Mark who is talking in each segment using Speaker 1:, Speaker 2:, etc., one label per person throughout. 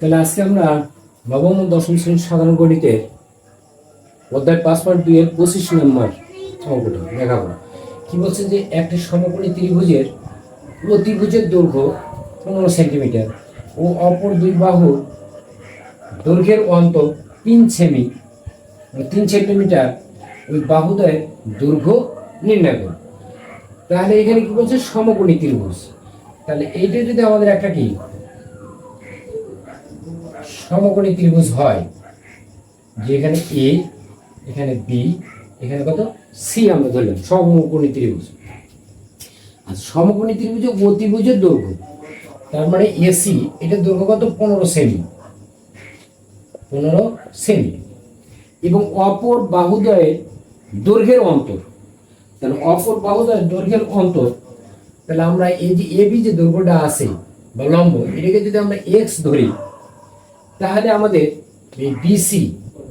Speaker 1: তাহলে আজকে আমরা নবম ও দশম শ্রেণির সাধারণ গণিতের অধ্যায় পাঁচ পয়েন্ট দুই এর পঁচিশ নম্বর অঙ্কটা দেখাবো কি বলছে যে একটি সমকোণী ত্রিভুজের প্রতিভুজের দৈর্ঘ্য পনেরো সেন্টিমিটার ও অপর দুই বাহুর দৈর্ঘ্যের অন্ত তিন সেমি। মানে তিন সেন্টিমিটার ওই বাহুদের দৈর্ঘ্য নির্ণয় করুন তাহলে এখানে কি বলছে? সমকোণী ত্রিভুজ। তাহলে এইটা যদি আমাদের একটা কি? সমকোণী ত্রিভুজ হয়, যে এখানে এ এখানে বি এখানে কত? সি আমরা ধরলাম, সমকোণী ত্রিভুজ। আর সমকোণী ত্রিভুজ অতিভুজের দৈর্ঘ্য, তার মানে এসি এটার দৈর্ঘ্য কত? পনেরো সেমি। পনেরো সেমি। এবং অপর বাহুদয়ের দৈর্ঘ্যের অন্তর, তাহলে অপর বাহুদয়ের দৈর্ঘ্যের অন্তর, তাহলে আমরা এই যে এবি যে দৈর্ঘ্যটা আছে, বা লম্ব, এটাকে যদি আমরা এক্স ধরি তাহলে আমাদের এই বিসি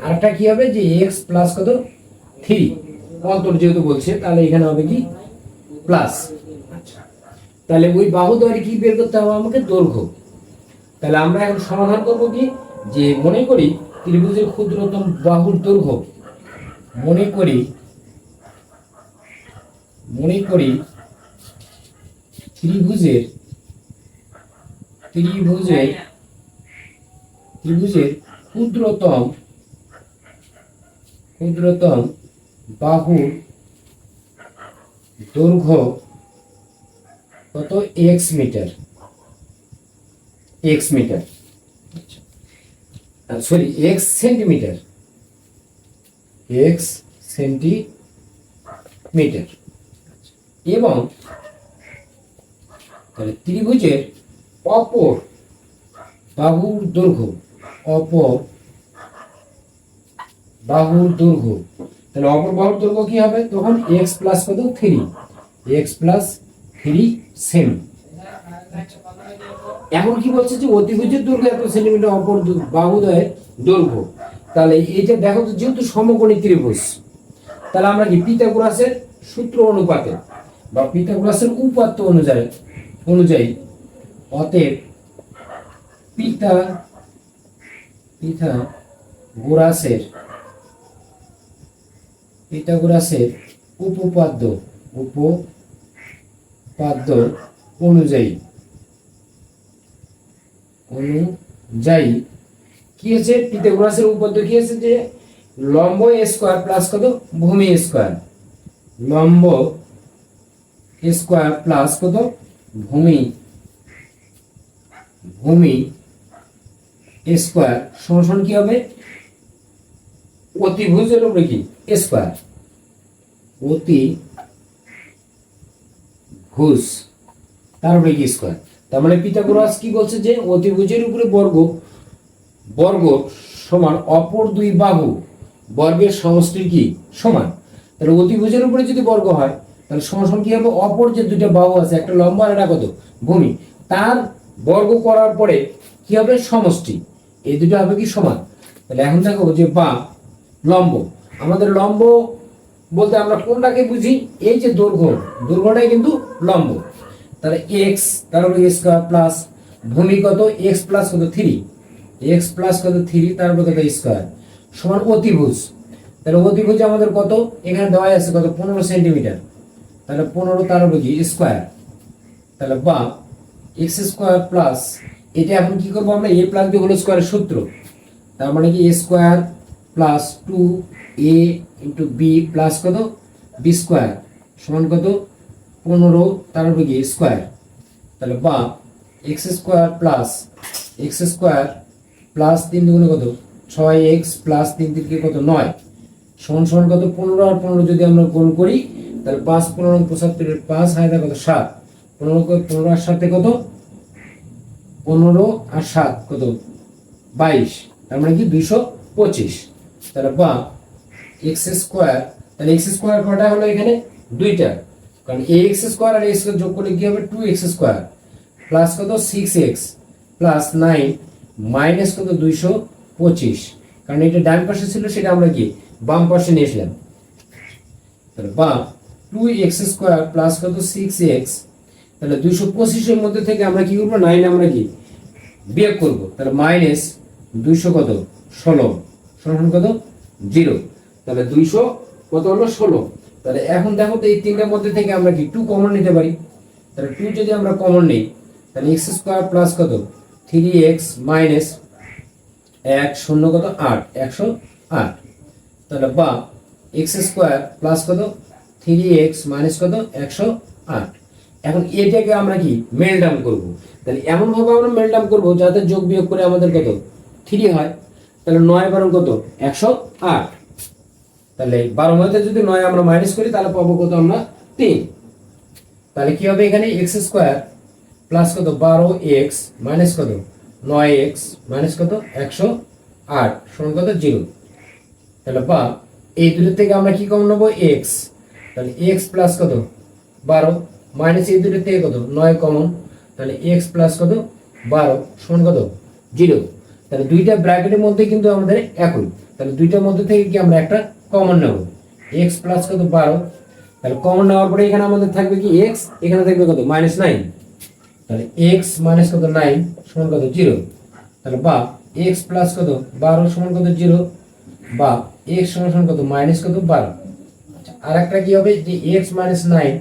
Speaker 1: আরেকটা কি হবে? যে এক্স প্লাস কত? থ্রি অন্তর যেহেতু বলছে, তাহলে এখানে হবে কি? প্লাস তাহলে ওই বাহু দ্বয়ের কি বের করতে হবে আমাকে? দৈর্ঘ্য। তাহলে আমরা এখন সমাধান করব কি? যে মনে করি ত্রিভুজের ক্ষুদ্রতম বাহুর দৈর্ঘ্য। মনে করি মনে করি ত্রিভুজের ত্রিভুজের ত্রিভুজের ক্ষুদ্রতম ক্ষুদ্রতম বাহুর দৈর্ঘ্য কত? X meter x meter sorry x centimeter x centimeter এবং তাহলে ত্রিভুজের অপর বাহুর দৈর্ঘ্য অপর বাহুর দৈর্ঘ্য তাহলে অপর বাহুর দৈর্ঘ্য কি হবে? তখন এক্স প্লাস কত? Three x plus three same এখন কি বলছে যে অতিভুজের দৈর্ঘ্য এত সেন্টিমিটার অপর বাহুদয়ের দৈর্ঘ্য তাহলে এইটা দেখো তো যেহেতু সমকোণী ত্রিভুজ, তাহলে আমরা কি পিথাগোরাসের সূত্র অনুপাতে বা পিথাগোরাসের উপাত্ত অনুযায়ী অনুযায়ী অতএব পিতা পিতা গোরাসের। পিথাগোরাসের উপপাদ্য উপপাদ্য অনুযায়ী। অনুযায়ী। কি আছে? পিথাগোরাসের উপপাদ্য কি আছে? যে লম্ব স্কোয়ার প্লাস কত? ভূমি স্কোয়ার। লম্ব স্কোয়ার প্লাস কত? ভূমি। ভূমি স্কোয়ার সমান কি হবে? অতিভুজের উপরে কি? স্কোয়ার অতি ভুজ তারপরে কি স্কোয়ার তার মানে পিথাগোরাস কি বলছে যে অতিভুজের উপরে বর্গ বর্গ সমান অপর দুই বাহু বর্গের সমষ্টির কি? সমান। তাহলে অতিভুজের উপরে যদি বর্গ হয় তাহলে সমান কি হবে? অপর যে দুটো বাহু আছে একটা লম্বা আর একটা কত? ভূমি। তার বর্গ করার পরে কি হবে? সমষ্টি। এই দুটো হবে কি সমান। তাহলে এখন দেখো যে বা, লম্ব। আমাদের লম্ব বলতে আমরা কোনটাকে বুঝি? এই যে দৈর্ঘ্য, দৈর্ঘ্যটাই কিন্তু লম্ব। তাহলে এক্স তারপরে স্কোয়ার প্লাস ভূমি কত? এক্স প্লাস কত? থ্রি এক্স প্লাস কত? থ্রি তারপরে কত? স্কোয়ার সমান অতিভুজ। তাহলে অতিভুজ আমাদের কত? এখানে দেওয়া আছে কত? পনেরো সেন্টিমিটার তাহলে পনেরো তার উপরে কি? স্কোয়ার তাহলে বা এক্স স্কোয়ার প্লাস এটা এখন কি করব আমরা? এ প্লাস বি হলো স্কোয়ারের সূত্র। তার মানে কি? A square plus two a into b plus কত? বি স্কোয়ার সমান কত? পনেরো, তার কি? স্কোয়ার তাহলে বা x square plus x square plus তিন দুগুণে কত? ছয় এক্স প্লাস তিন তিনকে কত? নয়। সমান সমান কত? পনেরো। আর পনেরো যদি আমরা গুণ করি, তাহলে পাঁচ, পনেরো, পঁচাত্তরের পাঁচ হাজার কত? সাত। পনেরো পনেরো আর সাথে কত? পনেরো আর সাত, কত? বাইশ। তার মানে কি? দুইশো পঁচিশ। তাহলে বা এক্স স্কোয়ার, তাহলে এক্স স্কোয়ার কটা হলো এখানে? দুইটা। কারণ এ এক্স স্কোয়ার আর এক্স যোগ করলে কি হবে? Two x square. প্লাস কত? Six x. Plus nine, minus কত? দুইশো পঁচিশ। কারণ এটা ডান পাশে ছিল, সেটা আমরা কি? বাম পাশে নিয়ে এসলাম। তাহলে বা টু এক্স স্কোয়ার প্লাস কত? Six x. তাহলে দুইশো পঁচিশের মধ্যে থেকে আমরা কি করব? নাইন আমরা কি? বিয়োগ করব। তাহলে মাইনাস দুইশো কত? ষোলো। সমান কত? জিরো তাহলে দুইশো কত হলো? ষোলো। তাহলে এখন দেখো তো এই তিনটার মধ্যে থেকে আমরা কি টু কমন নিতে পারি? তাহলে টু যদি আমরা কমন নিই, তাহলে এক্স স্কোয়ার প্লাস কত? থ্রি এক্স মাইনাস এক শূন্য কত? আট। একশো আট। তাহলে বা এক্স স্কোয়ার প্লাস কত? থ্রি এক্স মাইনাস কত? একশো আট। এখন এটাকে আমরা কি মেল ডাউন করব? তাহলে এমনভাবে আমরা মেল ডাউন করব যাতে যোগ বিয়োগ করে আমাদের কত? থ্রি হয়। তাহলে নয় বারো কত? একশো আট। তাহলে বারো মধ্যে যদি নয় আমরা মাইনাস করি, তাহলে পাবো কত আমরা? তিন। তাহলে কি হবে এখানে? এক্স স্কোয়ার প্লাস কত? বারো এক্স মাইনাস কত? নয় এক্স মাইনাস কত? একশো আট। সমান কত? জিরো তাহলে বা, এই দুটোর থেকে আমরা কি কমন নেব? এক্স তাহলে এক্স প্লাস কত? বারো। মাইনাস এই দুটোর থেকে কত? নয় কমন। তাহলে এক্স প্লাস কত? বারো। সমান কত? জিরো। তাহলে দুইটা ব্র্যাকেটের মধ্যে কিন্তু আমাদের একই। তাহলে দুইটার মধ্যে থেকে কি আমরা একটা কমন নেব? এক্স প্লাস কত? বারো। তাহলে কমন নেওয়ার পরে এখানে আমাদের থাকবে কি? এক্স এখানে থাকবে কত? মাইনাস নাইন তাহলে এক্স মাইনাস কত? নাইন সমান কত? জিরো। তাহলে বা এক্স প্লাস কত? বারো সমান কত? জিরো। বা এক্স সমান সমান কত? মাইনাস কত? বারো। আচ্ছা আর একটা কি হবে? যে এক্স মাইনাস নাইন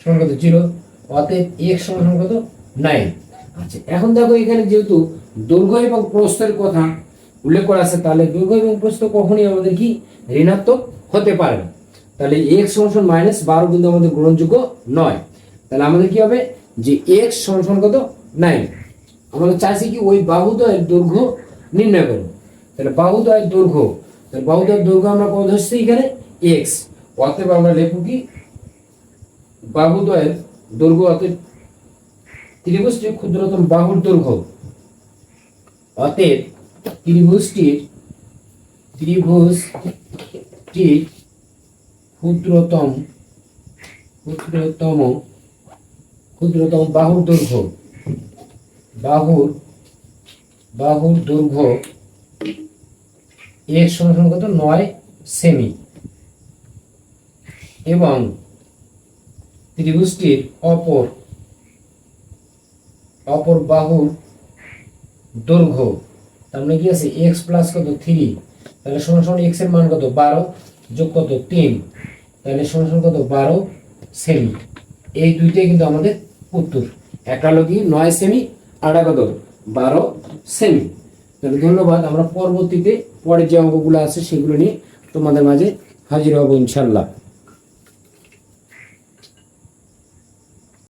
Speaker 1: সমান কত? জিরো। অতএব এক্স সমান সমান কত? নাইন। আচ্ছা এখন দেখো এখানে যেহেতু দৈর্ঘ্য এবং প্রস্থের কথা উল্লেখ করা আছে, তাহলে দৈর্ঘ্য এবং প্রস্থ কখনই আমাদের কি? ঋণাত্মক হতে পারে না। তাহলে এক্স সমান মাইনাস বারো কিন্তু আমাদের গ্রহণযোগ্য নয়। তাহলে আমাদের কি হবে? যে এক্স সমান কত? নাইন। আমাদের চাইছি কি ওই বাহুদয়ের দৈর্ঘ্য নির্ণয় করো তাহলে বাহুদয়ের দৈর্ঘ্য, তাহলে বাহুদয়ের দৈর্ঘ্য আমরা কত ধরছি এখানে? এক্স। অতএব আমরা লেখো কি? বাহুদয়ের দৈর্ঘ্য অতএব ত্রিভুজটির ক্ষুদ্রতম বাহুর দৈর্ঘ্য অতএব ত্রিভুজটির ত্রিভুজটির ক্ষুদ্রতম ক্ষুদ্রতম ক্ষুদ্রতম বাহুর দৈর্ঘ্য বাহুর বাহুর দৈর্ঘ্য এর সমান কত? নয় সেমি। এবং ত্রিভুজটির অপর অপর বাহুর দৈর্ঘ্য, তার মানে কি আছে এক্স প্লাস কত? থ্রি তাহলে সমান সমান এক্সের মান কত? বারো, যোগ কত? তিন। তাহলে সমান সমান কত? বারো সেমি এই দুইটাই কিন্তু আমাদের উত্তর। একটা হলো কি? নয় সেমি একটা কত? বারো সেমি তাহলে ধন্যবাদ, আমরা পরবর্তীতে পরের যে অঙ্কগুলো আছে সেগুলো নিয়ে তোমাদের মাঝে হাজির হব ইনশাল্লাহ।